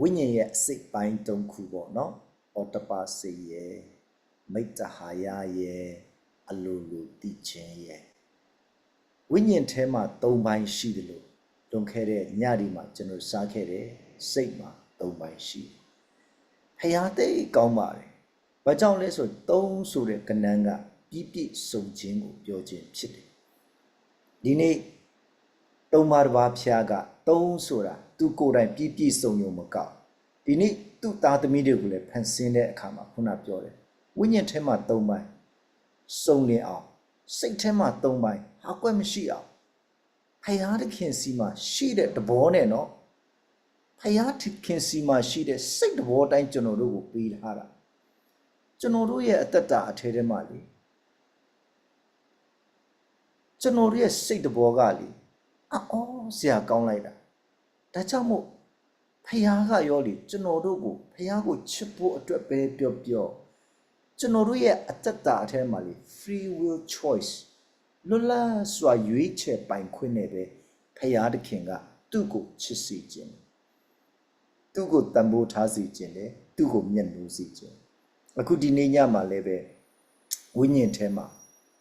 ဝိညာဉ်ရဲ့အစိတ်ပိုင်း၃ခုပေါ့နော်အော်တပါစိတ်ရဲ့မိတ္တဟာယရဲ့အလိုလိုတိခြင်းရဲ့ဝိညာဉ်ထဲမှာ၃ပိုင်းရှိတယ်လို့လွန်ခဲ့တဲ့ညဒီမှာကျွန်တော်စားခဲ့တယ်စိတ်မှာ၃ပိုင်းရှိတယ်ဖျားသိပ်ကောင်းပါတယ်ဘာကြောင့်လဲဆိုသုံးဆိုတဲ့ကဏ္ဍကပြည့်ပြည့်စုံခြင်းကိုပြောခြင်းဖြစ်တယ်ဒီနေ့သုံးပါးတစ်ပါးဖျားက သုံးဆိုတာသူကိုယ်တိုင်ပြည့်ပြည့်စုံုံမကောက်ဒီနေ့သူ့သားသမီးတွေကိုလည်းဖန်ဆင်းတဲ့အခါမှာခုနပြောတယ်ဝိညာဉ်ထဲမှာသုံးပိုင်းစုံလင်အောင်စိတ်ထဲမှာသုံးပိုင်းဟာကွက်မရှိအောင်ဖယားသခင်စီမှာရှိတဲ့တဘောနဲ့နော်ဖယားသခင်စီမှာရှိတဲ့စိတ်တဘောတိုင်းကျွန်တော်တို့ကိုပေးထားတာကျွန်တော်တို့ရဲ့အသက်တာအထဲထဲမှာလေကျွန်တော်တို့ရဲ့စိတ်တဘောကလေအော်ဆရာကောင်းလိုက်တာ ဒါကြောင့်မို့ဖယားကရောလေကျွန်တော်တို့ကိုဖယားကိုချစ်ဖို့အတွက်ပဲပြောပြောကျွန်တော်တို့ရဲ့အသက်တာအထဲမှာလေ free will choice လွတ်လပ်စွာရွေးချယ်ပိုင်ခွင့်နဲ့ပဲဖယားသခင်ကသူ့ကိုချစ်စေခြင်းသူ့ကိုတန်ဖိုးထားစေခြင်းလေသူ့ကိုမျက်နှာစေခြင်းအခုဒီနေ့ညမှာလည်းပဲဝိညာဉ်ထဲမှာ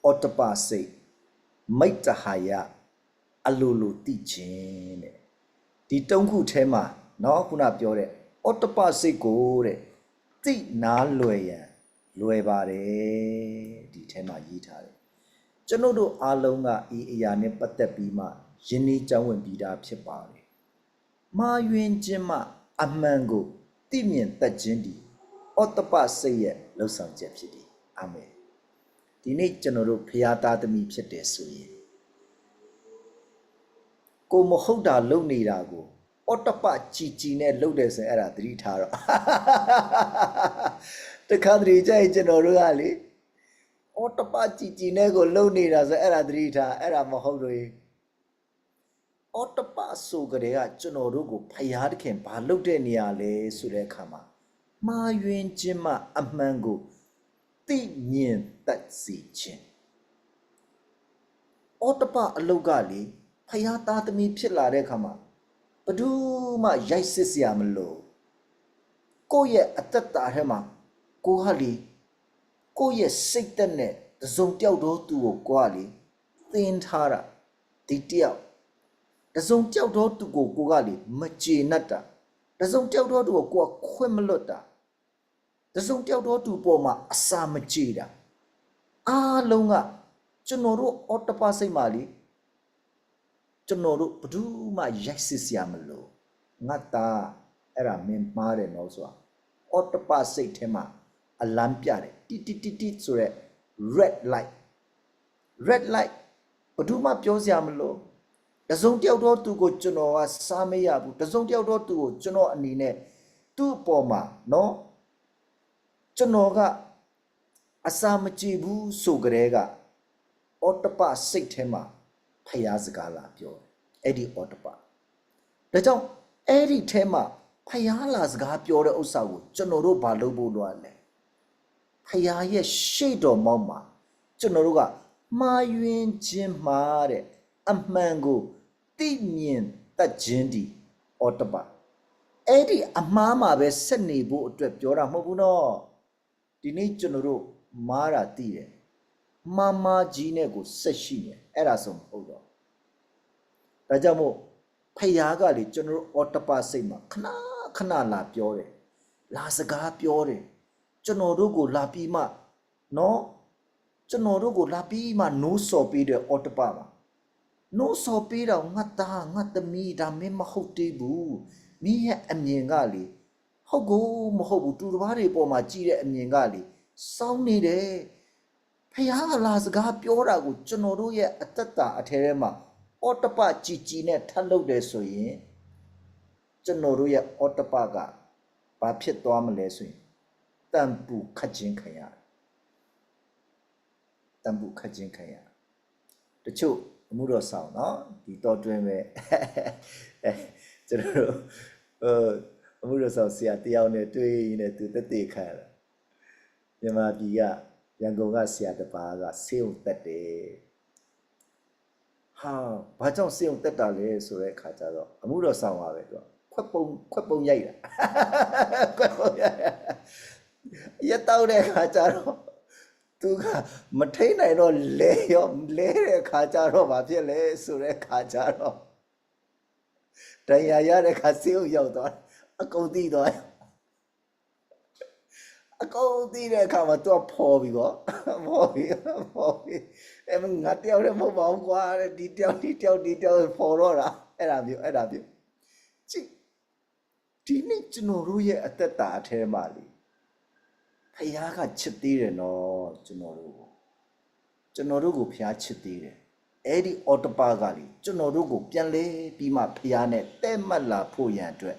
အော်တပစိတ်မိတ္တဟာယအလိုလိုတိခြင်းတဲ့ ဒီတုံးခုထဲမှာเนาะခုနပြောတဲ့အော်တပစိတ်ကိုတဲ့သိနာလွယ်ရန်လွယ်ပါတယ်ဒီထဲမှာရေးထားတယ်ကျွန်ုပ်တို့အားလုံးကဤအရာနဲ့ပတ်သက်ပြီးမှယင်းနှီးကြောင်းဝင်ပြီးသားဖြစ်ပါတယ်မာယွင်ခြင်းမှအမှန်ကိုသိမြင်တတ်ခြင်းဒီအော်တပစိတ်ရဲ့လှုပ်ဆောင်ချက်ဖြစ်တယ်အာမင်ဒီနေ့ကျွန်တော်တို့ဖရာသားသမီးဖြစ်တယ်ဆိုရင် ကိုမဟုတ်တာလုပ်နေတာကိုအော်တပကြည်ကြည်နဲ့လုပ်တယ်ဆိုရင်အဲ့ဒါသတိထားတော့တခါတည်းကျရင်ကျွန်တော်တို့ကလေအော်တပကြည်ကြည်နဲ့ကိုလုပ်နေတာဆိုအဲ့ဒါသတိထားအဲ့ဒါမဟုတ်လို့အော်တပဆိုကြတဲ့ကကျွန်တော်တို့ကိုဖယားသခင်ဘာလုပ်တဲ့နေရာလဲဆိုတဲ့အခါမှာမှားယွင်းခြင်းမှအမှန်ကိုသိမြင်တတ်စေခြင်းအော်တပအလုတ်ကလေ ဖယားသားသမီးဖြစ်လာတဲ့အခါမှာဘယ်သူမှရိုက်စစ်စရာမလိုကိုယ့်ရဲ့အသက်တာထဲမှာကိုဟာလေကိုယ့်ရဲ့စိတ်သက်နဲ့တစုံတယောက်တော့သူ့ကိုကိုကလေသင်ထားတာဒီတယောက်တစုံတယောက်တော့သူ့ကိုကိုကလေမကျေနပ်တာတစုံတယောက်တော့သူ့ကိုကိုကခွင့်မလွတ်တာတစုံတယောက်တော့သူ့ပေါ်မှာအစာမကြေတာအားလုံးကကျွန်တော်တို့အော်တပါစိတ်မှလေ ကျွန်တော်တို့ဘယ်သူမှရိုက်စစ်စရာမလိုငါသားအဲ့ဒါမင်းမှားတယ်နော်ဆိုတာအော်တပါစိတ်ထဲမှာအလန်းပြတယ်တိတိတိတိဆိုရက် red light red light ဘယ်သူမှပြောစရာမလိုတစုံတယောက်တော့သူကိုကျွန်တော်ကစားမရဘူးတစုံတယောက်တော့သူကိုကျွန်တော်အနေနဲ့သူ့အပေါ်မှာနော်ကျွန်တော်ကအစာမကြည့်ဘူးဆိုကြတဲ့ကအော်တပစိတ်ထဲမှာ ဖျားစကားလာပြောတယ်အဲ့ဒီအော်တပဒါကြောင့်အဲ့ဒီထဲမှာဖျားလာစကားပြောတဲ့ဥစ္စာကိုကျွန်တော်တို့ဘာလုပ်ဖို့လိုလဲဖျားရဲ့ရှေ့တော်မောက်မှာကျွန်တော်တို့ကမှားယွင်းခြင်းမှာတဲ့အမှန်ကိုသိမြင်တတ်ခြင်းဒီအော်တပအဲ့ဒီအမှားမှာပဲဆက်နေဖို့အတွက်ပြောတာမဟုတ်ဘူးနော်ဒီနေ့ကျွန်တော်တို့မားတာသိတယ် မာမာကြီးနဲ့ကိုဆက်ရှိနေအဲ့ဒါဆိုမဟုတ်တော့ဒါကြောင့်မို့ဖယားကလေကျွန်တော်တို့အော်တပစိတ်မှာခဏခဏလာပြောတယ်လာစကားပြောတယ်ကျွန်တော်တို့ကိုလာပြီးမှနော်ကျွန်တော်တို့ကိုလာပြီးမှနိုးစော်ပေးတဲ့အော်တပမှာနိုးစော်ပေးတော့ငါသားငါသမီးဒါမင်းမဟုတ်သေးဘူးမင်းရဲ့အမြင်ကလေဟုတ်ကိုမဟုတ်ဘူးသူတစ်ပါးတွေပေါ်မှာကြည့်တဲ့အမြင်ကလေစောင်းနေတယ် ဖះကလာစကားပြောတာကိုကျွန်တော်တို့ရဲ့အသက်တာအထဲထဲမှာအော်တပကြည်ကြည်နဲ့ထပ်လုပ်တယ်ဆိုရင်ကျွန်တော်တို့ရဲ့အော်တပကဘာဖြစ်သွားမလဲဆိုရင်တန်ပူခတ်ခြင်းခံရတန်ပူခတ်ခြင်းခံရတချို့အမှုတော်ဆောင်เนาะဒီတော့တွင်းပဲအဲကျွန်တော်တို့ဟိုအမှုတော်ဆောင်ဆရာတယောက်နဲ့တွေ့နေသူတက်တေခံတာမြန်မာပြည်က ရန်ကုန်ကဆရာတစ်ပါးကဆေးုံတက်တယ်ဟာဘာကြောင့်ဆေးုံတက်တာလဲဆိုတဲ့အခါကျတော့အမှုတော်ဆောင်ပါပဲသူကခွခွက်ပုံခွက်ပုံရိုက်တာခွက်ပုံရိုက်တာရက်တော့တဲ့ခါကျတော့သူကမထိန်နိုင်တော့လဲရောလဲတဲ့ခါကျတော့ဘာဖြစ်လဲဆိုတဲ့ခါကျတော့တရားရတဲ့ခါစေးုံရောက်သွားတယ်အကုန်သိသွားတယ် အကုန်သိတဲ့အခါမှာသူကဖော်ပြီးတော့ဖော်ပြီးဖော်ပြီးအဲ့မငါတယောက်တည်းမဟုတ်ပါဘူးကွာတဲ့ဒီတယောက်ဒီတယောက်ဒီတယောက်ဖော်တော့တာအဲ့ဒါမျိုးအဲ့ဒါမျိုးကြည့်ဒီနေ့ကျွန်တော်တို့ရဲ့အသက်တာအထဲမှာလေဖခင်ကချစ်သေးတယ်နော်ကျွန်တော်တို့ကိုကျွန်တော်တို့ကိုဖခင်ချစ်သေးတယ်အဲ့ဒီအော်တပါကလေကျွန်တော်တို့ကိုပြန်လဲပြီးမှဖခင်နဲ့တဲ့မှတ်လာဖို့ရန်အတွက်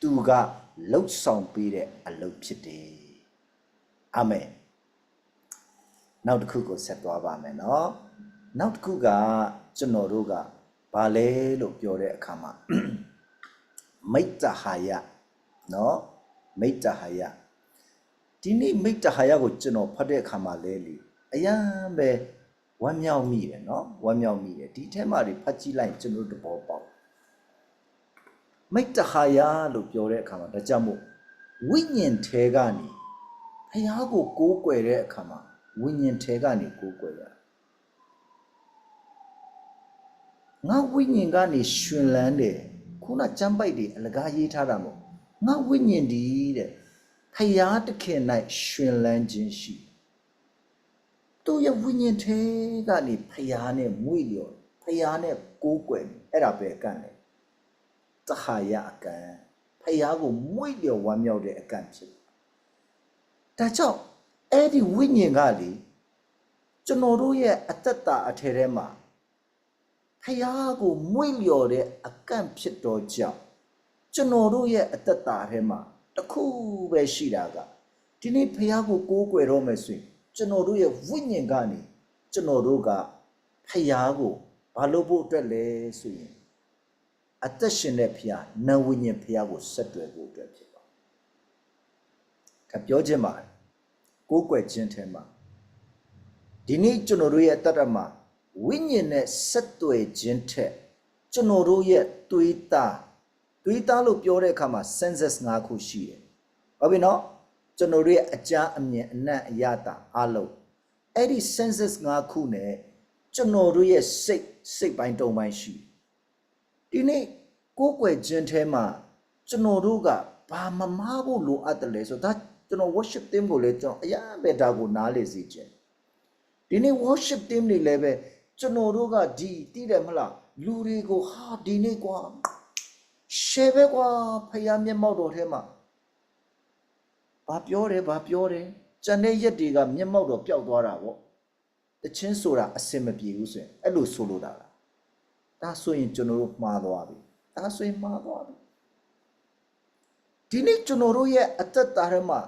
သူကလှုပ်ဆောင်ပေးတဲ့အလုပ်ဖြစ်တယ် အာမင်နောက်တစ်ခုကိုဆက်သွားပါမယ်နော်နောက်တစ်ခုကကျွန်တော်တို့ကဘာလဲလို့ပြောတဲ့အခါမှာမိတ္တဟာယနော်မိတ္တဟာယဒီနေ့မိတ္တဟာယကိုကျွန်တော်ဖတ်တဲ့အခါမှာလဲလေအယံပဲဝမ်းမြောက်မိတယ်နော်ဝမ်းမြောက်မိတယ်ဒီထဲမှာတွေဖတ်ကြည့်လိုက်ကျွန်တော်တို့သဘောပေါက်မိတ္တဟာယလို့ပြောတဲ့အခါမှာဒါကြောင့်မို့ဝိညာဉ်ထဲကနေ ဖះကိုကိုးကွယ်တဲ့အခါမှာဝိညာဉ်ထဲကနေကိုးကွယ်ရငါဝိညာဉ်ကနေရှင်လန်းတယ်ခုနကျမ်းပိုက်တွေအလကားရေးထားတာမို့ငါဝိညာဉ်ဒီတဲ့ဖះတခင်၌ရှင်လန်းခြင်းရှိသူရဲ့ဝိညာဉ်ထဲကနေဖះနဲ့မွေ့လျော်ဖះနဲ့ကိုးကွယ်အဲ့ဒါပဲအကန့်လေတဟာယအကန့်ဖះကိုမွေ့လျော်ဝမ်းမြောက်တဲ့အကန့်ဖြစ် ဒါကြောင့်အဲ့ဒီဝိညာဉ်ကလေကျွန်တော်တို့ရဲ့အသက်တာအထယ်ထဲမှာဖះကိုမွေ့လျော်တဲ့အကန့်ဖြစ်တော့ကြောင့်ကျွန်တော်တို့ရဲ့အသက်တာထဲမှာတစ်ခုပဲရှိတာကဒီနေ့ဖះကိုကိုးကွယ်တော့မယ်ဆိုရင်ကျွန်တော်တို့ရဲ့ဝိညာဉ်ကနေကျွန်တော်တို့ကဖះကိုဘာလို့ဖို့အတွက်လဲဆိုရင်အသက်ရှင်တဲ့ဖះနဝိညာဉ်ဖះကိုဆက်တွယ်ဖို့အတွက်ဖြစ်ပါဒါပြောခြင်းပါတယ် ကိုးကွယ်ခြင်းထဲမှာဒီနေ့ကျွန်တော်တို့ရဲ့အတ္တမှာဝိညာဉ်နဲ့ဆက်သွယ်ခြင်းထက်ကျွန်တော်တို့ရဲ့တွေးသားတွေးသားလို့ပြောတဲ့အခါမှာ senses ၅ခုရှိတယ်။ဟုတ်ပြီနော်ကျွန်တော်တို့ရဲ့အကြမ်းအမြင်အနံ့အရတာအလုံးအဲ့ဒီ senses ၅ခုနဲ့ကျွန်တော်တို့ရဲ့စိတ်စိတ်ပိုင်းတုံပိုင်းရှိဒီနေ့ကိုးကွယ်ခြင်းထဲမှာကျွန်တော်တို့ကဘာမမားဖို့လိုအပ်တယ်လဲဆိုတော့ ကျွန်တော် worship team ကိုလည်းကျွန်တော်အရာပဲဒါကိုနားလေစေခြင်းဒီနေ့ worship team တွေလည်းပဲကျွန်တော်တို့ကဒီတည်တယ်မလားလူတွေကိုဟာဒီနေ့ကွာရှယ်ပဲကွာဖယားမျက်မှောက်တော်ထဲမှာဘာပြောတယ်ဘာပြောတယ်ကျန်တဲ့ရက်တွေကမျက်မှောက်တော်ပျောက်သွားတာပေါ့တချင်းဆိုတာအစင်မပြေဘူးဆိုရင်အဲ့လိုဆိုလိုတာလားဒါဆိုရင်ကျွန်တော်တို့မှားသွားပြီဒါဆိုရင်မှားသွားပြီဒီနေ့ကျွန်တော်တို့ရဲ့အသက်တာထဲမှာ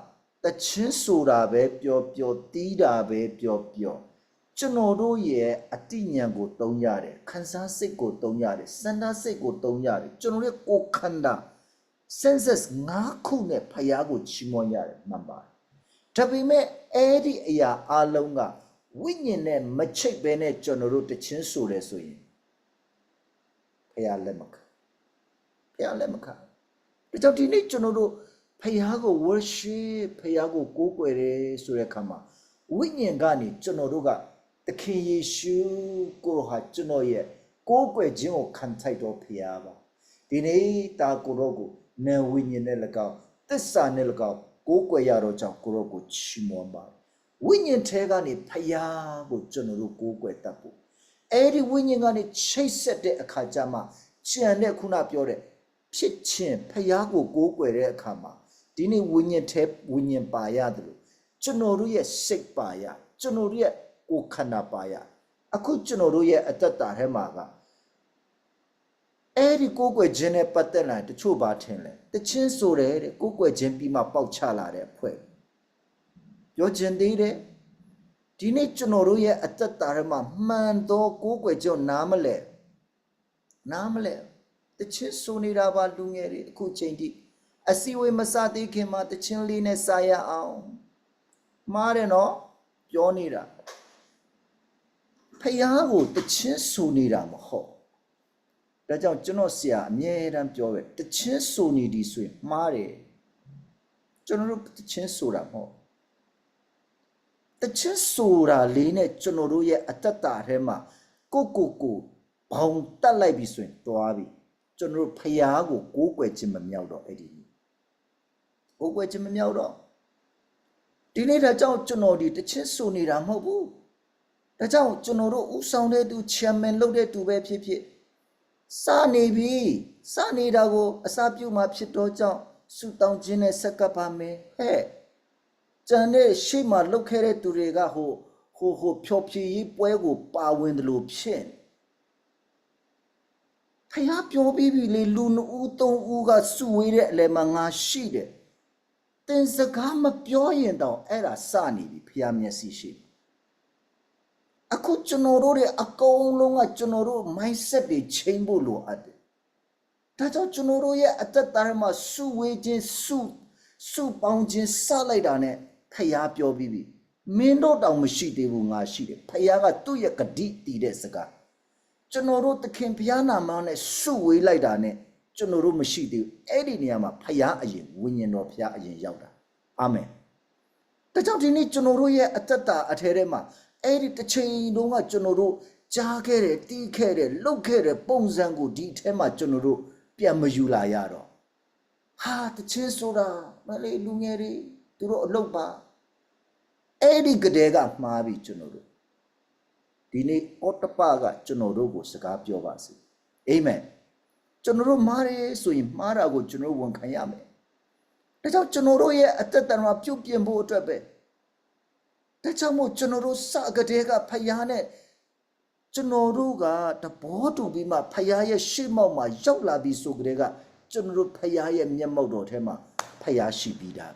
တချင်းဆိုတာပဲပြောပြောတီးတာပဲပြောပြောကျွန်တော်တို့ရဲ့အတိညာဏ်ကိုတုံးရတယ်ခန်းစားစိတ်ကိုတုံးရတယ်စန္ဒစိတ်ကိုတုံးရတယ်ကျွန်တော်ရဲ့ကိုယ်ခန္ဓာ senses ငါးခုနဲ့ဖျားကိုချီးမွမ်းရတယ်မှန်ပါတယ်ဒါပေမဲ့အဲ့ဒီအရာအလုံးကဝိညာဉ်နဲ့မချိတ်ပဲနဲ့ကျွန်တော်တို့တချင်းဆိုတယ်ဆိုရင်ဖျားလက်မခဖျားလက်မခဒါကြောင့်ဒီနေ့ကျွန်တော်တို့ ဖျားကို worship ဖျားကိုကိုးကွယ်တယ်ဆိုတဲ့အခါမှာဝိညာဉ်ကနေကျွန်တော်တို့ကသခင်ယေရှုကိုရောဟာကျွန်တော်ရဲ့ကိုးကွယ်ခြင်းကိုခံထိုက်တော်ဖျားပါဒီနေ့တာကိုရောကိုနာဝိညာဉ်နဲ့၎င်းသစ္စာနဲ့၎င်းကိုးကွယ်ရတော့ကြောင့်ကိုရောကိုချီးမွမ်းပါဝိညာဉ်ထဲကနေဖျားကိုကျွန်တော်တို့ကိုးကွယ်တတ်ဖို့အဲ့ဒီဝိညာဉ်ကနေချိတ်ဆက်တဲ့အခါကျမှကြံတဲ့ခုနပြောတဲ့ဖြစ်ခြင်းဖျားကိုကိုးကွယ်တဲ့အခါမှာ ဒီနေ့ဝိညာဉ်ထဲဝိညာဉ်ပါရတယ်လို့ကျွန်တော်တို့ရဲ့စိတ်ပါရကျွန်တော်တို့ရဲ့ကိုယ်ခန္ဓာပါရအခုကျွန်တော်တို့ရဲ့အတ္တတာထဲမှာကအဲ့ဒီကိုယ်ွယ်ခြင်းနဲ့ပတ်သက်လာတချို့ပါထင်လဲတချင်းဆိုတယ်တဲ့ကိုယ်ွယ်ခြင်းပြီးမှပေါက်ချလာတဲ့အဖွဲ့ပြောခြင်းသေးတယ်ဒီနေ့ကျွန်တော်တို့ရဲ့အတ္တတာထဲမှာမှန်သောကိုယ်ွယ်ခြင်းနားမလဲနားမလဲတချင်းဆိုနေတာပါလူငယ်တွေအခုချိန်ထိ အစီဝေးမစသေးခင်မှာတချင်းလေးနဲ့စာရအောင်မှားတယ်နော်ပြောနေတာဖယားကိုတချင်းဆူနေတာမဟုတ်ဒါကြောင့်ကျွန်တော်ဆရာအမြဲတမ်းပြောပဲတချင်းဆိုနေဒီဆိုရင်မှားတယ်ကျွန်တော်တို့တချင်းဆိုတာမဟုတ်တချင်းဆိုတာလေးနဲ့ကျွန်တော်တို့ရဲ့အတ္တတာထဲမှာကိုကိုကိုဘောင်တက်လိုက်ပြီဆိုရင်တွားပြီကျွန်တော်တို့ဖျားကိုကိုးကွယ်ခြင်းမမြောက်တော့အဲ့ဒီ နေ့ကိုးကွယ်ခြင်းမမြောက်တော့ဒီနေ့ဒါကြောင့်ကျွန်တော်ဒီတချင်းဆိုနေတာမဟုတ်ဘူးဒါကြောင့်ကျွန်တော်တို့ဥဆောင်တဲ့သူ chairman လုပ်တဲ့သူပဲဖြစ်ဖြစ်စနေပြီစနေတာကိုအစာပြုတ်မှဖြစ်တော့ကြောင့်ဆူတောင်းခြင်းနဲ့ဆက်ကပ်ပါမယ်ဟဲ့ကျန်တဲ့ရှေ့မှာလုတ်ခဲ့တဲ့သူတွေကဟိုဟိုဟိုဖြောဖြည်ရေးပွဲကိုပါဝင်တယ်လို့ဖြစ်နေဖះပြောပြီးပြီလေလူနှစ်ဦးသုံးဦးကစုဝေးတဲ့အလဲမှာငါရှိတယ် တင်စကားမပြောရင်တော့အဲ့ဒါစနေပြီဖះမျက်စိရှိတယ်အခုကျွန်တော်တို့ရဲ့အကုန်လုံးကကျွန်တော်တို့ mindset တွေချိန်ဖို့လိုအပ်တယ်။ဒါကြောင့်ကျွန်တော်တို့ရဲ့အသက်တာထဲမှာစုဝေးခြင်းစုစုပေါင်းခြင်းစလိုက်တာနဲ့ဖျားပြောပြီးပြီ။မင်းတို့တောင်မရှိသေးဘူးငါရှိတယ်။ဖျားကသူ့ရဲ့ဂတိတည်တဲ့စကားကျွန်တော်တို့သခင်ဘုရားနာမနဲ့စုဝေးလိုက်တာနဲ့ ကျွန်တော်တို့မရှိသေးဘူး။အဲ့ဒီနေရာမှာဖျားအရင်ဝိညာဉ်တော်ဖျားအရင်ရောက်တာ။အာမင်။ဒါကြောင့်ဒီနေ့ကျွန်တော်တို့ရဲ့အတ္တတာအထဲထဲမှာအဲ့ဒီတစ်ချိန်လုံးကကျွန်တော်တို့ကြားခဲ့တယ်တီးခဲ့တယ်လှုပ်ခဲ့တယ်ပုံစံကိုဒီအထဲမှာကျွန်တော်တို့ပြန်မယူလာရတော့ဟာတချင်းဆိုတာမလေးလူငယ်တွေသူတို့အလုပ်ပါအဲ့ဒီကတဲ့ကမှားပြီကျွန်တော်တို့ဒီနေ့အော်တပကကျွန်တော်တို့ကိုစကားပြောပါစေအာမင် ကျွန်တော်တို့မှားတယ်ဆိုရင်မှားတာကိုကျွန်တော်တို့ဝန်ခံရမယ်ဒါကြောင့်ကျွန်တော်တို့ရဲ့အသက်တာမှာပြုတ်ပြင်ဖို့အတွက်ပဲဒါကြောင့်မို့ကျွန်တော်တို့စကတဲ့ကဖယားနဲ့ကျွန်တော်တို့ကတဘောတူပြီးမှဖယားရဲ့ရှေ့မောက်မှာရောက်လာပြီးဆိုကြတဲ့ကကျွန်တော်တို့ဖယားရဲ့မျက်မှောက်တော်ထဲမှာဖယားရှိပြီးသား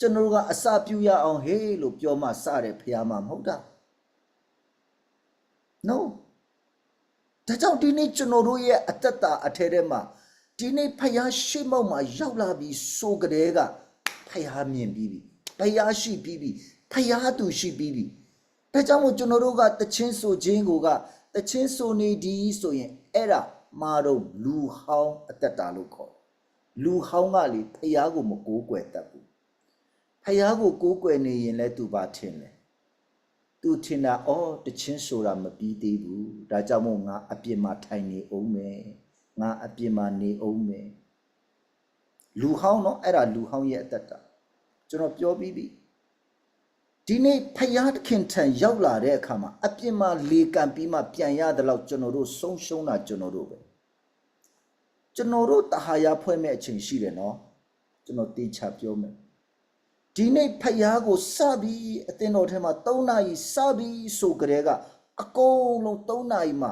ကျွန်တော်တို့ကအစာပြူရအောင်ဟေးလို့ပြောမှစတယ်ဖယားမှမဟုတ်တာ no ဒါကြောင့်ဒီနေ့ကျွန်တော်တို့ရဲ့အတ္တတာအထဲထဲမှာဒီနေ့ဖယားရှိမောက်မှာရောက်လာပြီးဆိုကြတဲ့ကဖယားမြင်ပြီးပြီဖယားရှိပြီးပြီဖယားသူရှိပြီးပြီဒါကြောင့်မို့ကျွန်တော်တို့ကတချင်းဆိုခြင်းကိုကတချင်းဆိုနေဒီဆိုရင်အဲ့ဒါမာတော့လူဟောင်းအတ္တတာလို့ခေါ်တယ်လူဟောင်းကလေဖယားကိုမကိုးကွယ်တတ်ဘူးဖယားကိုကိုးကွယ်နေရင်လည်းသူပါထင်တယ် သူထင်တာအော်တချင်းဆိုတာမပြီးသေးဘူးဒါကြောင့်မို့ငါအပြစ်မှာထိုင်နေအောင်မယ်ငါအပြစ်မှာနေအောင်မယ်လူဟောင်းနော်အဲ့ဒါလူဟောင်းရဲ့အတ္တတာကျွန်တော်ပြောပြီးပြီဒီနေ့ဖယားသခင်ထံရောက်လာတဲ့အခါမှာအပြစ်မှာလေကံပြီးမှပြန်ရတဲ့လောက်ကျွန်တော်တို့ဆုံးရှုံးတာကျွန်တော်တို့ပဲကျွန်တော်တို့တဟာရဖွဲ့မဲ့အချိန်ရှိတယ်နော်ကျွန်တော်တေချာပြောမယ် ဒီနေ့ဖယားကိုစပြီးအသင်းတော်ထဲမှာ3နာရီစပြီးဆိုကြတဲ့ကအကုန်လုံး3နာရီမှာ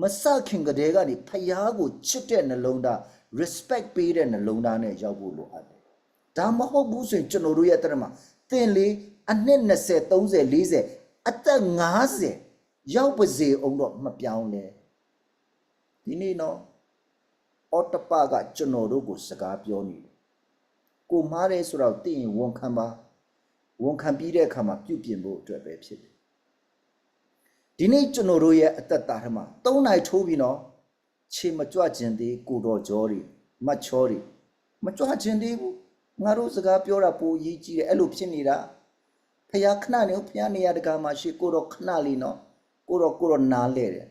မစခင်ကြတဲ့ကနေဖယားကိုချစ်တဲ့နှလုံးသား respect ပေးတဲ့နှလုံးသားနဲ့ရောက်ဖို့လိုအပ်တယ်။ဒါမဟုတ်ဘူးဆိုရင်ကျွန်တော်တို့ရဲ့အတ္တမှာသင်လေအနှစ်20 30 40အသက်50ရောက်ပါစေအောင်တော့မပြောင်းလဲ။ဒီနေ့နော်အော်တပကကျွန်တော်တို့ကိုစကားပြောနေတယ် ကိုမားတယ်ဆိုတော့သိရင်ဝန်ခံပါဝန်ခံပြီးတဲ့အခါမှာပြုပြင်ဖို့အတွက်ပဲဖြစ်တယ်ဒီနေ့ကျွန်တော်တို့ရဲ့အသက်တာထဲမှာ၃နိုင်ထိုးပြီးတော့ခြေမကြွခြင်းသေးကိုတော်ကြောတွေမတ်ချောတွေမကြွခြင်းသေးဘူးငါတို့စကားပြောတာပိုအရေးကြီးတယ်အဲ့လိုဖြစ်နေတာဖះခဏနေဖះနေရတကာမှာရှိကိုတော်ခဏလေးနော်ကိုတော်ကိုတော်နားလဲတယ်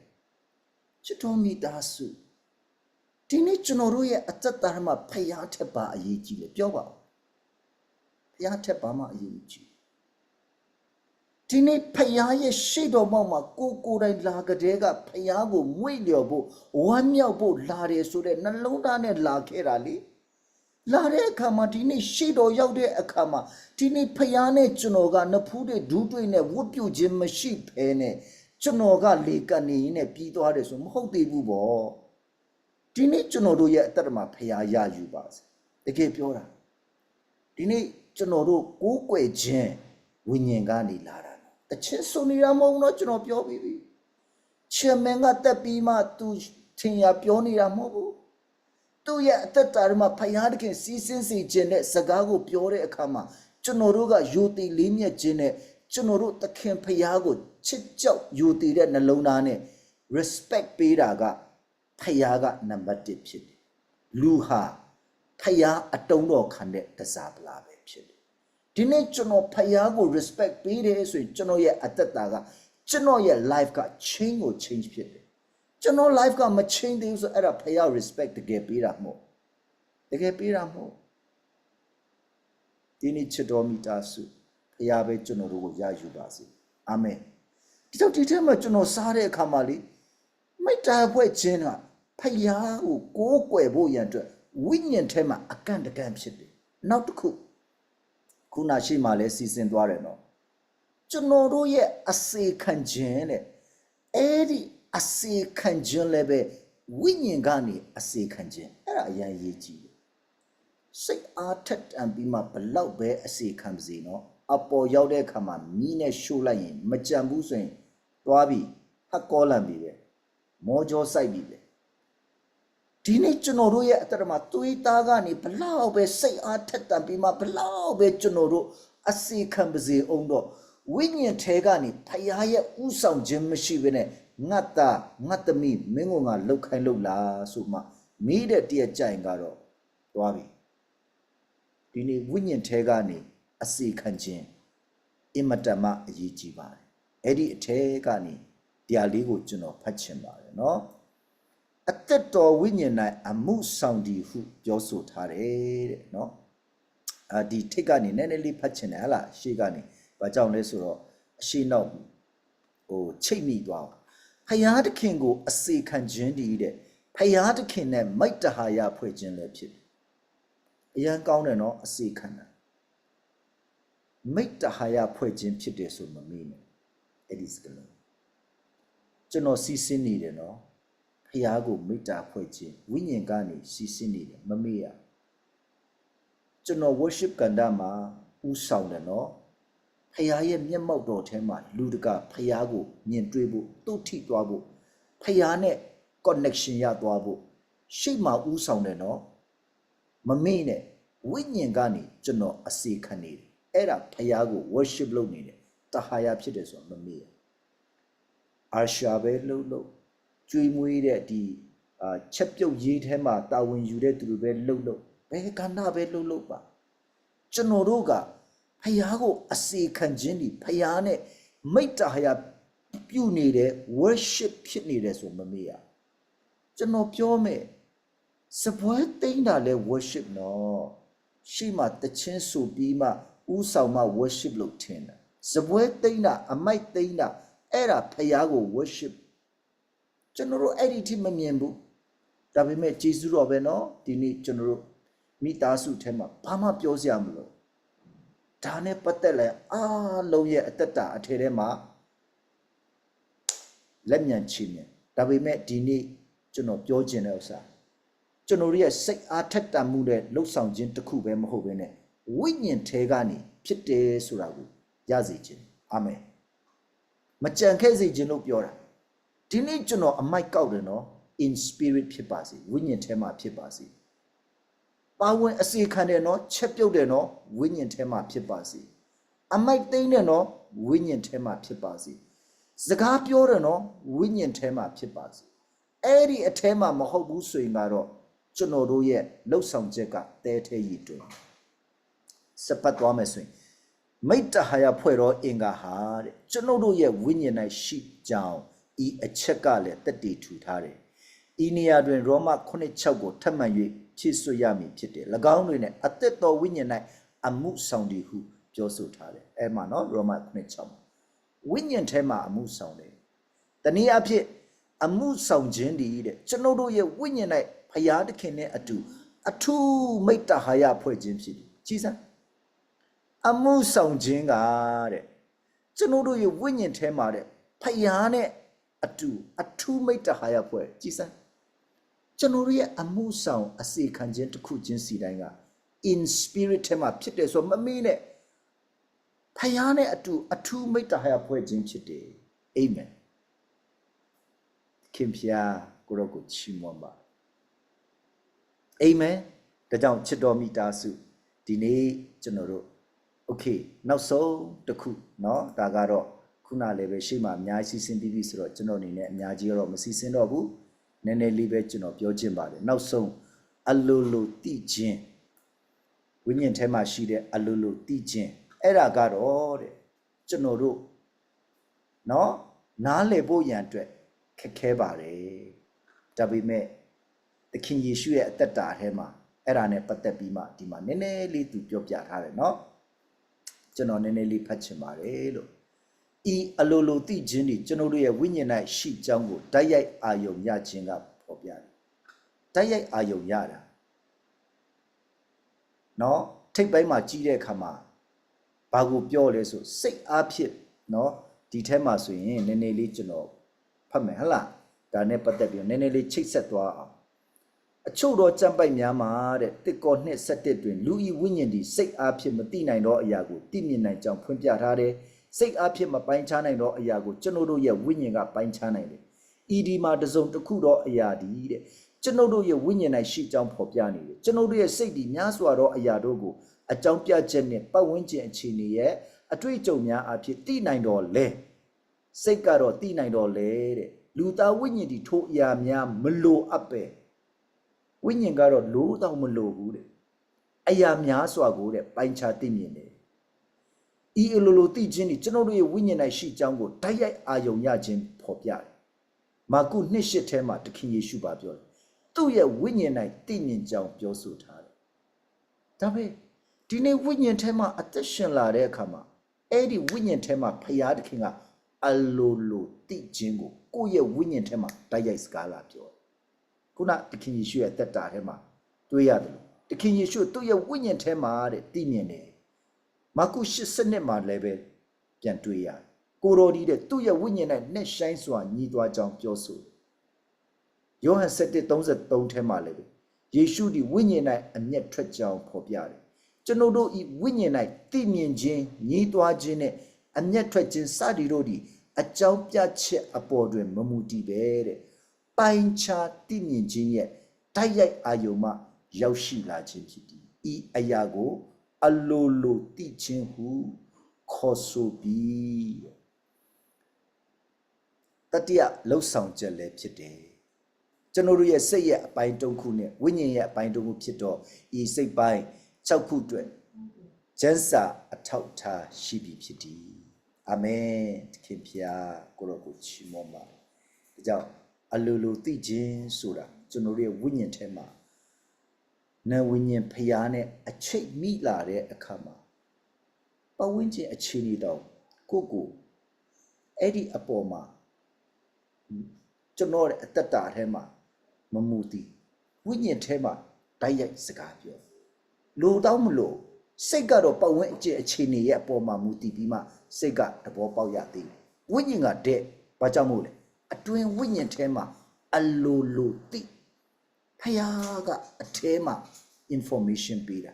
ချစ်တော်မိသားစု ဒီနေ့ကျွန်တော်တို့ရဲ့အသက်တာထဲမှာဖျားထက်ပါအရေးကြီးတယ်ပြောပါဦးဖျားထက်ပါမှအရေးကြီးဒီနေ့ဖျားရဲ့ရှေ့တော်မောက်မှာကိုကိုယ်တိုင်လာကြတဲ့ကဖျားကိုမွေ့လျော်ဖို့ဝမ်းမြောက်ဖို့လာတယ်ဆိုတဲ့နှလုံးသားနဲ့လာခဲ့တာလေလာတဲ့အခါမှာဒီနေ့ရှေ့တော်ရောက်တဲ့အခါမှာဒီနေ့ဖျားနဲ့ကျွန်တော်ကနဖူးတွေဒူးတွေနဲ့ဝတ်ပြုတ်ခြင်းမရှိဘဲနဲ့ကျွန်တော်ကလေကနေရင်းနဲ့ပြီးသွားတယ်ဆိုမဟုတ်သေးဘူးပေါ့ ဒီနေ့ကျွန်တော်တို့ရဲ့အတ္တမှာဖရာရယူပါစေတကယ်ပြောတာဒီနေ့ကျွန်တော်တို့ကိုးကွယ်ခြင်းဝိညာဉ်ကနေလာတာနော်တချင်းဆိုနေတာမဟုတ်ဘူးနော်ကျွန်တော်ပြောပြီးပြီချေမန်ကတက်ပြီးမှသူထင်ရပြောနေတာမဟုတ်ဘူးသူ့ရဲ့အတ္တတာမှာဖရာတခင်စီးစင်းစေခြင်းနဲ့စကားကိုပြောတဲ့အခါမှာကျွန်တော်တို့ကယိုတီလေးမြတ်ခြင်းနဲ့ကျွန်တော်တို့သခင်ဖရာကိုချစ်ကြောက်ယိုတီတဲ့နှလုံးသားနဲ့ respect ပေးတာက ဖယားကနံပါတ်1ဖြစ်တယ်လူဟာဖယားအတုံးတော်ခံတဲ့တစားပလာပဲဖြစ်တယ်ဒီနေ့ကျွန်တော်ဖယားကို respect ပေးတယ်ဆိုရင်ကျွန်တော်ရဲ့အသက်တာကကျွန်တော်ရဲ့ life က change ကို change ဖြစ်တယ်ကျွန်တော် life ကမ change သေးဘူးဆိုအဲ့ဒါဖယား respect တကယ်ပေးတာမဟုတ်တကယ်ပေးတာမဟုတ်ဒီနေ့ချစ်တော်မိသားစုဖယားပဲကျွန်တော်တို့ကိုရယူပါစေအာမင်ဒီတော့ဒီထဲမှာကျွန်တော်စားတဲ့အခါမှာလေ မိတ္တာဖွဲ့ခြင်းကဖယားကိုကိုးကွယ်ဖို့ရန်အတွက်ဝိညာဉ်ထဲမှာအကန့်တကန့်ဖြစ်တယ်။နောက်တစ်ခုခုနရှိမှလဲစီစဉ်သွားတယ်နော်။ကျွန်တော်တို့ရဲ့အစေခံခြင်းတဲ့အဲ့ဒီအစေခံခြင်းလည်းပဲဝိညာဉ်ကနေအစေခံခြင်းအဲ့ဒါအရင်ရေးကြည့်တယ်။စိတ်အားထက်တန်ပြီးမှဘလောက်ပဲအစေခံပါစေနော်။အပေါ်ရောက်တဲ့အခါမှာမီးနဲ့ရှို့လိုက်ရင်မကြံဘူးဆိုရင်သွားပြီဟက်ကောလန်ပြီပဲ။ မောကြောစိုက်ပြီပဲဒီနေ့ကျွန်တော်တို့ရဲ့အတ္တမှာသွေးသားကနေဘလောက်ပဲစိတ်အားထက်တန်ပြီးမှဘလောက်ပဲကျွန်တော်တို့အစီခံပါစေအောင်တော့ဝိညာဉ်ထဲကနေဖယားရဲ့ဥဆောင်ခြင်းမရှိဘဲနဲ့ငတ်တာငတ်သမီးမင်းကငါလောက်ခိုင်းလောက်လားဆိုမှမိတဲ့တည့်ကြိုင်ကတော့သွားပြီဒီနေ့ဝိညာဉ်ထဲကနေအစီခံခြင်းအင်မတန်မှအရေးကြီးပါတယ်အဲ့ဒီအထဲကနေ တရားလေးကိုကျွန်တော်ဖတ်ချင်ပါတယ်နော်အသက်တော်ဝိညာဉ်၌အမှုဆောင်တည်ဟုပြောဆိုထားတယ်တဲ့နော်အာဒီထိတ်ကနေနည်းနည်းလေးဖတ်ချင်တယ်ဟလားရှေ့ကနေဘာကြောင့်လဲဆိုတော့အရှိနောက်ဟိုချိတ်မိသွားဖယားသခင်ကိုအစေခံခြင်းတည်တဲ့ဖယားသခင်နဲ့မိတ္တဟာယဖွဲ့ခြင်းလည်းဖြစ်တယ်အရန်ကောင်းတယ်နော်အစေခံတာမိတ္တဟာယဖွဲ့ခြင်းဖြစ်တယ်ဆိုမမေ့နဲ့အဲ့ဒီစကလုံး ကျွန်တော်စီစဉ်နေတယ်နော်ဖះကိုမေတ္တာဖွဲ့ခြင်းဝိညာဉ်ကနေစီစဉ်နေတယ်မမေ့ရကျွန်တော် worship ကန္တာမှာဥဆောင်တယ်နော်ဖះရဲ့မျက်မှောက်တော်ထဲမှာလူတကဖះကိုမြင်တွေ့ဖို့တုတ်ထိသွားဖို့ဖះနဲ့ connection ရသွားဖို့ရှေ့မှာဥဆောင်တယ်နော်မမေ့နဲ့ဝိညာဉ်ကနေကျွန်တော်အစီခံနေတယ်အဲ့ဒါဖះကို worship လုပ်နေတယ်တဟာယဖြစ်တယ်ဆိုတော့မမေ့ရ အာရှာပဲလှုပ်လှုပ်ကျွေးမွေးတဲ့ဒီအာချက်ပြုတ်ရေးထဲမှာတာဝန်ယူတဲ့သူတွေပဲလှုပ်လှုပ်ဘယ်ကဏ္ဍပဲလှုပ်လှုပ်ပါကျွန်တော်တို့ကဖယားကိုအစီခံခြင်းဒီဖယားနဲ့မိတ္တဟာယပြုနေတဲ့ worship ဖြစ်နေတယ်ဆိုမမေ့ရကျွန်တော်ပြောမယ်စပွဲသိမ့်တာလဲ worship နော်ရှိမှတချင်းဆိုပြီးမှဥဆောင်မှ worship လို့ထင်တာစပွဲသိမ့်တာအမိုက်သိမ့်တာ အဲ့ဒါဖယားကို worship ကျွန်တော်တို့အဲ့ဒီထိမမြင်ဘူးဒါပေမဲ့ဂျေဇုတော်ပဲเนาะဒီနေ့ကျွန်တော်တို့မိသားစုထဲမှာဘာမှပြောစရာမလိုဒါနဲ့ပတ်သက်လဲအားလုံးရဲ့အသက်တာအထဲထဲမှာလက်မြန်ချီမြင်ဒါပေမဲ့ဒီနေ့ကျွန်တော်ပြောချင်တဲ့ဥစ္စာကျွန်တော်တို့ရဲ့စိတ်အားထက်တန်မှုတဲ့လှုပ်ဆောင်ခြင်းတစ်ခုပဲမဟုတ်ဘဲနဲ့ဝိညာဉ်ထဲကနေဖြစ်တယ်ဆိုတာကိုရစေခြင်းအာမင် မကြံခဲ့စေခြင်းလို့ပြောတာဒီနေ့ကျွန်တော်အမိုက်ကောက်တယ်နော် in spirit ဖြစ်ပါစေဝိညာဉ်ထဲမှာဖြစ်ပါစေပါဝင်အစီခံတယ်နော်ချက်ပြုတ်တယ်နော်ဝိညာဉ်ထဲမှာဖြစ်ပါစေအမိုက်သိမ့်တယ်နော်ဝိညာဉ်ထဲမှာဖြစ်ပါစေစကားပြောတယ်နော်ဝိညာဉ်ထဲမှာဖြစ်ပါစေအဲ့ဒီအထဲမှာမဟုတ်ဘူးဆိုရင်ကတော့ကျွန်တော်တို့ရဲ့လှုပ်ဆောင်ချက်ကတဲထဲရည်တွင်စပတ်သွားမယ်ဆိုရင် မိတ္တဟာယဖွဲ့တော်အင်္ဂါဟာတဲ့ကျွန်ုပ်တို့ရဲ့ဝိညာဉ်၌ရှိကြောင်းဤအချက်ကလည်းတတိထူထားတယ်။ဤနေရာတွင်ရောမ9:6ကိုထပ်မံ၍ဖြည့်ဆွတ်ရမည်ဖြစ်တယ်။၎င်းတွင်လည်းအသက်တော်ဝိညာဉ်၌အမှုဆောင်သည်ဟုပြောဆိုထားတယ်။အဲမှာနော်ရောမ9:6ဝိညာဉ်ထဲမှာအမှုဆောင်တယ်။တနည်းအားဖြင့်အမှုဆောင်ခြင်းတည်းတဲ့ကျွန်ုပ်တို့ရဲ့ဝိညာဉ်၌ဖရာသခင်နဲ့အတူအထူးမိတ္တဟာယဖွဲ့ခြင်းဖြစ်တယ်။ကြည်စမ်း အမှုဆောင်ခြင်းကတဲ့ကျွန်တော်တို့ရဲ့ဝိညာဉ်ထဲမှာတဲ့ဖယားနဲ့အတူအထူးမိတ္တဟာယဖွဲ့ကြည်စမ်းကျွန်တော်တို့ရဲ့အမှုဆောင်အစီခံခြင်းတစ်ခုချင်းစီတိုင်းက in spirit ထဲမှာဖြစ်တယ်ဆိုတော့မမေ့နဲ့ဖယားနဲ့အတူအထူးမိတ္တဟာယဖွဲ့ခြင်းဖြစ်တယ်အာမင်ခင်ဖျားကိုရောကိုချီးမွမ်းပါအာမင်ဒါကြောင့်ချစ်တော်မိသားစုဒီနေ့ကျွန်တော်တို့ โอเคနောက်ဆုံးတစ်ခုเนาะဒါကတော့ခုနလည်းပဲရှေ့မှာအများကြီးစီစဉ်ပြီးပြီဆိုတော့ကျွန်တော်အနေနဲ့အများကြီးတော့မစီစဉ်တော့ဘူး နည်းနည်းလေးပဲကျွန်တော်ပြောချင်ပါတယ်နောက်ဆုံးအလိုလိုတိခြင်းဝိညာဉ်ထဲမှာရှိတဲ့အလိုလိုတိခြင်းအဲ့ဒါကတော့တဲ့ကျွန်တော်တို့เนาะနားလည်ဖို့ရန်အတွက်ခက်ခဲပါတယ်ဒါပေမဲ့သခင်ယေရှုရဲ့အသက်တာထဲမှာအဲ့ဒါနဲ့ပတ်သက်ပြီးမှဒီမှာနည်းနည်းလေးသူပြောပြထားတယ်เนาะ ကျွန်တော်နည်းနည်းလေးဖတ်ချင်ပါတယ်လို့ဤအလိုလိုသိခြင်းဒီကျွန်တော်တို့ရဲ့ဝိညာဉ်၌ရှိကြောင်းကိုတိုက်ရိုက်အာယုံရခြင်းကဖော်ပြတယ်။တိုက်ရိုက်အာယုံရတာ။နော်ထိတ်ပိုင်းမှာကြီးတဲ့အခါမှာဘာကိုပြောလဲဆိုစိတ်အားဖြင့်နော်ဒီထဲမှာဆိုရင်နည်းနည်းလေးကျွန်တော်ဖတ်မယ်ဟဟလားဒါနဲ့ပတ်သက်ပြီးနည်းနည်းလေးချိတ်ဆက်သွားအောင် အချို့သောကြံပိုက်များမှာတဲ့တစ်ကောနှစ်ဆက်တစ်တွင်လူဤဝိညာဉ်ဒီစိတ်အားဖြင့်မသိနိုင်သောအရာကိုသိမြင်နိုင်ကြောင်းဖွင့်ပြထားတယ်။စိတ်အားဖြင့်မပိုင်းခြားနိုင်သောအရာကိုကျွန်တော်တို့ရဲ့ဝိညာဉ်ကပိုင်းခြားနိုင်တယ်။ဤဒီမှာတစ်စုံတစ်ခုသောအရာဒီတဲ့ကျွန်တော်တို့ရဲ့ဝိညာဉ်၌ရှိကြောင်းဖော်ပြနေတယ်။ကျွန်တော်တို့ရဲ့စိတ်ဒီများစွာသောအရာတို့ကိုအကြောင်းပြချက်နဲ့ပတ်ဝန်းကျင်အခြေအနေရဲ့အတွေ့အကြုံများအဖြစ်သိနိုင်တော်လဲ။စိတ်ကတော့သိနိုင်တော်လဲတဲ့။လူသားဝိညာဉ်ဒီထိုအရာများမလိုအပ်ပဲ။ ဝိညာဉ်ကတော့လိုတော့မလိုဘူးတဲ့အရာများစွာကိုတဲ့ပိုင်းခြားသိမြင်တယ်ဤအလိုလိုသိခြင်းဒီကျွန်တော်တို့ရဲ့ဝိညာဉ်၌ရှိကြောင်းကိုတိုက်ရိုက်အာယုံရခြင်းဖော်ပြတယ်မာကုနှစ်ရှစ်ထဲမှာတခင်ယေရှုပါပြောတယ်သူ့ရဲ့ဝိညာဉ်၌သိမြင်ကြောင်းပြောဆိုထားတယ်ဒါပေမဲ့ဒီနေ့ဝိညာဉ်ထဲမှာအသက်ရှင်လာတဲ့အခါမှာအဲ့ဒီဝိညာဉ်ထဲမှာဖရာသခင်ကအလိုလိုသိခြင်းကိုကိုယ့်ရဲ့ဝိညာဉ်ထဲမှာတိုက်ရိုက်စကားလာပြောတယ် ခုနတခင်ယေရှုရဲ့တက်တာထဲမှာတွေးရတယ်လို့တခင်ယေရှုသူ့ရဲ့ဝိညာဉ်ထဲမှာတဲ့သိမြင်တယ်မာကု80နှစ်မှာလည်းပဲပြန်တွေးရတယ်ကိုရိုဒီတဲ့သူ့ရဲ့ဝိညာဉ်နဲ့နှက်ဆိုင်စွာညီးသွားကြောင်းပြောဆိုတယ်ယောဟန်7:33ထဲမှာလည်းပဲယေရှုဒီဝိညာဉ်၌အမျက်ထွက်ကြောင်းဖော်ပြတယ်ကျွန်ုပ်တို့ဤဝိညာဉ်၌သိမြင်ခြင်းညီးသွားခြင်းနဲ့အမျက်ထွက်ခြင်းစသည်တို့ဒီအကြောင်းပြချက်အပေါ်တွင်မမူတည်ပဲတဲ့ ပိုင်းခြားသိမြင်ခြင်းရဲ့တိုက်ရိုက်အာယုံမှ ရောက်ရှိလာခြင်းဖြစ်သည်ဤအရာကို အလိုလိုသိခြင်းဟုခေါ်ဆိုပြီးတတိယလှုပ်ဆောင်ချက်လည်းဖြစ်တယ်ကျွန်တော်တို့ရဲ့စိတ်ရဲ့အပိုင်းတုံးခုနဲ့ဝိညာဉ်ရဲ့အပိုင်းတုံးခုဖြစ်တော့ဤစိတ်ပိုင်း6ခုအတွက်ကျမ်းစာအထောက်ထားရှိပြီဖြစ်သည်အာမင်တခင်ဖျားကိုရောကိုချီးမွမ်းပါဒါကြောင့် အလိုလိုသိခြင်းဆိုတာကျွန်တော်တို့ရဲ့ဝိညာဉ်ထဲမှာနဝိညာဉ်ဖျားနဲ့အချိတ်မိလာတဲ့အခါမှာပဝင်းကျင်အခြေအနေတော့ကိုကိုအဲ့ဒီအပေါ်မှာကျွန်တော်ရဲ့အတ္တတာထဲမှာမမူတည်ဝိညာဉ်ထဲမှာတိုက်ရိုက်စကားပြောလိုတော့မလို့စိတ်ကတော့ပဝင်းကျင်အခြေအနေရဲ့အပေါ်မှာမူတည်ပြီးမှစိတ်ကသဘောပေါက်ရသေးတယ်ဝိညာဉ်ကတဲ့ဘာကြောင့်မို့လဲ အတွင်ဝိညာဉ်ထဲမှာအလိုလိုသိဖခင်ကအထဲမှာ information ပေးတာ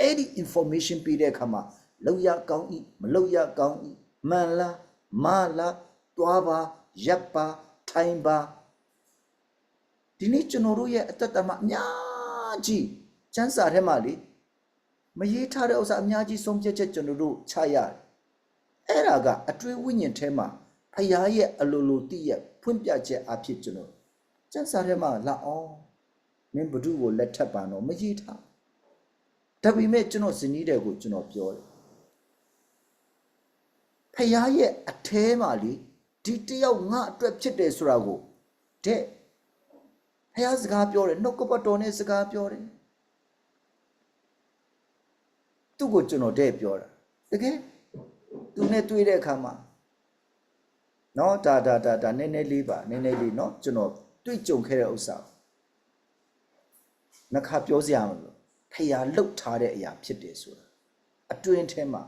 အဲ့ဒီ information ပေးတဲ့အခါမှာလောက်ရကောင်းဤမလောက်ရကောင်းဤမှန်လားမလားတွားပါရပ်ပါထိုင်ပါဒီနေ့ကျွန်တော်တို့ရဲ့အသက်တာမှာအများကြီးစံစာထဲမှာလေမရေးထားတဲ့ဥစ္စာအများကြီးဆုံးဖြတ်ချက်ကျွန်တော်တို့ချရတယ်အဲ့ဒါကအတွင်းဝိညာဉ်ထဲမှာ ဖခင်ရဲ့အလိုလိုတည့်ရဲ့ဖွင့်ပြချက်အဖြစ်ကျွန်တော်စံစာထဲမှာလာအောင်မင်းဘဒုကိုလက်ထပ်ပါတော့မရေးထားဒါပေမဲ့ကျွန်တော်ဇနီးတဲ့ကိုကျွန်တော်ပြောတယ်ဖခင်ရဲ့အထဲမှာလေဒီတယောက်ငါအတွက်ဖြစ်တယ်ဆိုတာကိုတဲ့ဖခင်စကားပြောတယ်နှုတ်ကပတ်တော်နဲ့စကားပြောတယ်သူ့ကိုကျွန်တော်တဲ့ပြောတာတကယ်သူနဲ့တွေ့တဲ့အခါမှာ နော်ဒါဒါဒါဒါနည်းနည်းလေးပါနည်းနည်းလေးနော်ကျွန်တော်တွေ့ကြုံခဲ့တဲ့ဥစ္စာနှခါပြောစရာမလိုဖျားလှုပ်ထားတဲ့အရာဖြစ်တယ်ဆိုတာအတွင်းထဲမှာ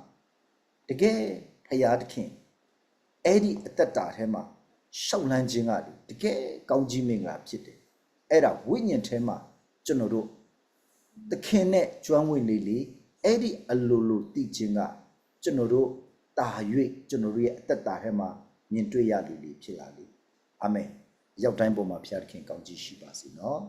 တကယ်ဖျားသခင်အဲ့ဒီအသက်တာထဲမှာရှောက်လန်းခြင်းကတကယ်ကောင်းကြီးမင်္ဂလာဖြစ်တယ်အဲ့ဒါဝိညာဉ်ထဲမှာကျွန်တော်တို့သခင်နဲ့ကျွမ်းဝင်နေလေအဲ့ဒီအလိုလိုတည်ခြင်းကကျွန်တော်တို့တာ၍ကျွန်တော်တို့ရဲ့အသက်တာထဲမှာ မြင်တွေ့ရလေလေဖြစ်လာလေအာမင်ရောက်တိုင်းပေါ်မှာဖျားသခင်ကောင်းကြီးရှိပါစေနော်